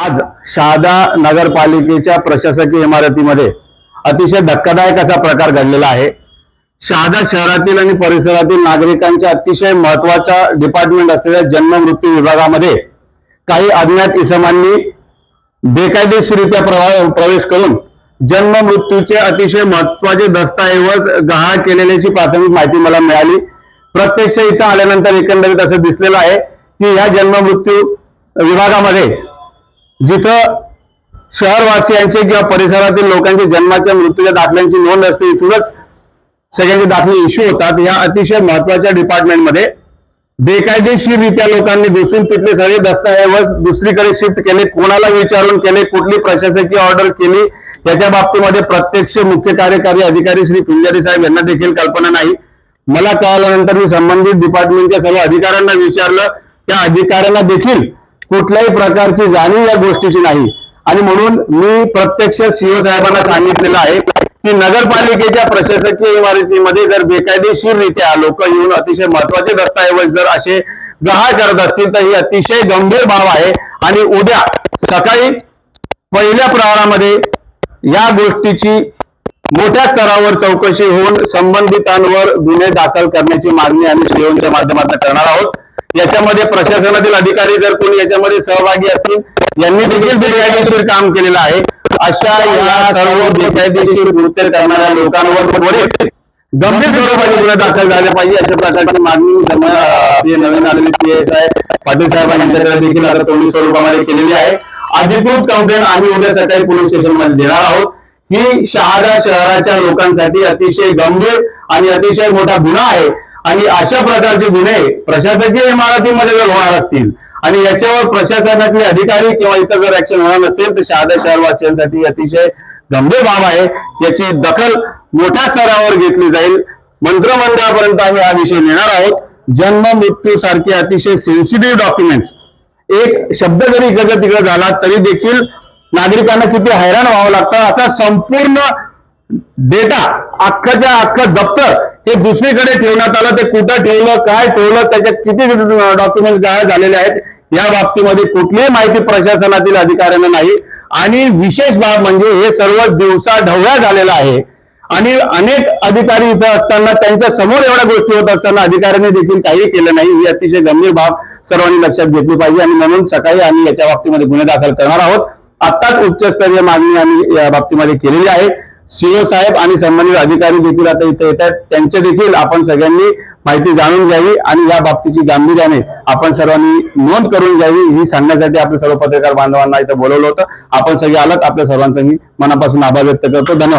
आज शहादा नगरपालिकेच्या प्रशासकीय इमारतीमध्ये अतिशय धक्कादायक असा प्रकार घडलेला आहे. शहादा शहरातील आणि परिसरातील नागरिकांच्या अतिशय महत्त्वाचा डिपार्टमेंट असलेल्या जन्म मृत्यू विभागामध्ये काही अज्ञात इसमांनी बेकायदेशीरित्या प्रवा- प्रवेश करून जन्म मृत्यूचे अतिशय महत्त्वाचे दस्तऐवज गहाळ केलेल्याची प्राथमिक माहिती मला मिळाली. प्रत्यक्ष इथं आल्यानंतर एकंदरीत असं दिसलेलं आहे की ह्या जन्म मृत्यू विभागामध्ये जिथं शहरवासियांचे किंवा परिसरातील लोकांचे जन्माच्या मृत्यूच्या दाखल्यांची नोंद असते इथूनच सगळ्यांचे दाखले इश्यू होतात. या अतिशय महत्त्वाच्या डिपार्टमेंटमध्ये बेकायदेशीररित्या लोकांनी घुसून तिथले सगळे दस्तऐवज दुसरीकडे शिफ्ट केले कोणाला विचारून केले कुठली प्रशासकीय ऑर्डर केली याच्या बाबतीमध्ये प्रत्यक्ष मुख्य कार्यकारी अधिकारी श्री पिंजारी साहेब यांना देखील कल्पना नाही. मला कळाल्यानंतर मी संबंधित डिपार्टमेंटच्या सर्व अधिकाऱ्यांना विचारलं. त्या अधिकाऱ्यांना देखील कुठल्याही प्रकारची जाणीव या गोष्टीची नाही. आणि म्हणून मी प्रत्यक्ष सीओ साहेबांना सांगितलेलं आहे की नगरपालिकेच्या प्रशासकीय इमारतीमध्ये जर बेकायदेशीररित्या लोक येऊन अतिशय महत्त्वाचे दस्तऐवज जर असे गहाळ करत असतील तर ही अतिशय गंभीर बाब आहे. आणि उद्या सकाळी पहिल्या प्रहारामध्ये या गोष्टीची मोठ्या स्तरावर चौकशी होऊन संबंधितांवर गुन्हे दाखल करण्याची मागणी आम्ही सीओच्या माध्यमातून करणार आहोत. याच्यामध्ये प्रशासनातील अधिकारी जर कोणी याच्यामध्ये सहभागी असतील यांनी देखील बेकायदेशीर काम केलेलं आहे. अशा या सर्व बेकायदेशीर कृत्य करणाऱ्या लोकांवर त्वरित गंभीर स्वरूपाचे गुन्हे दाखल झाले पाहिजे अशा प्रकारची मागणी नवीन आलेले पी एस आय पाटील साहेबांच्याकडे देखील आता तोंडी स्वरूपामध्ये केलेली आहे. अधिकृत कंप्लेंट आम्ही उद्या सकाळी पोलीस स्टेशनमध्ये देणार आहोत. ही शहादा शहराच्या लोकांसाठी अतिशय गंभीर आणि अतिशय मोठा गुन्हा आहे. आणि अशा प्रकारचे गुन्हे प्रशासकीय इमारतीमध्ये जर होणार असतील आणि याच्यावर प्रशासनातले अधिकारी किंवा इतर जर ऍक्शन होणार नसेल तर शहादा शहरवासियांसाठी अतिशय गंभीर बाब आहे. याची दखल मोठ्या स्तरावर घेतली जाईल. मंत्रिमंडळापर्यंत आम्ही हा विषय नेणार आहोत. जन्म मृत्यू सारखे अतिशय सेन्सिटिव्ह डॉक्युमेंट्स एक शब्द जरी इकडं तिकडं झाला तरी देखील नागरिकांना किती हैराण व्हावं लागतं? असा संपूर्ण डेटा अख्खाच्या अख्खं दप्तर हे दुसरीकडे ठेवण्यात आलं ते कुठं ठेवलं काय ठेवलं त्याच्यात किती डॉक्युमेंट गायब झालेले आहेत या बाबतीमध्ये कुठलीही माहिती प्रशासनातील अधिकाऱ्यांना नाही. आणि विशेष बाब म्हणजे हे सर्व दिवसा ढवळ्या झालेला आहे. आणि अनेक अधिकारी इथं असताना त्यांच्यासमोर एवढ्या गोष्टी होत असताना अधिकाऱ्यांनी देखील काही केलं नाही. ही अतिशय गंभीर बाब सर्वांनी लक्षात घेतली पाहिजे. आणि म्हणून सकाळी आम्ही याच्या बाबतीमध्ये गुन्हे दाखल करणार आहोत. आत्ताच उच्चस्तरीय मागणी आम्ही या बाबतीमध्ये केलेली आहे. सीओ साहेब आणि संबंधित अधिकारी देखील आता इथे येतात. त्यांच्या देखील आपण सगळ्यांनी माहिती जाणून घ्यावी आणि या बाबतीची गांभीर्याने आपण सर्वांनी नोंद करून घ्यावी. ही सांगण्यासाठी आपल्या सर्व पत्रकार बांधवांना इथं बोलवलं होतं. आपण सगळे आलात. आपल्या सर्वांचा मी मनापासून आभार व्यक्त करतो. धन्यवाद.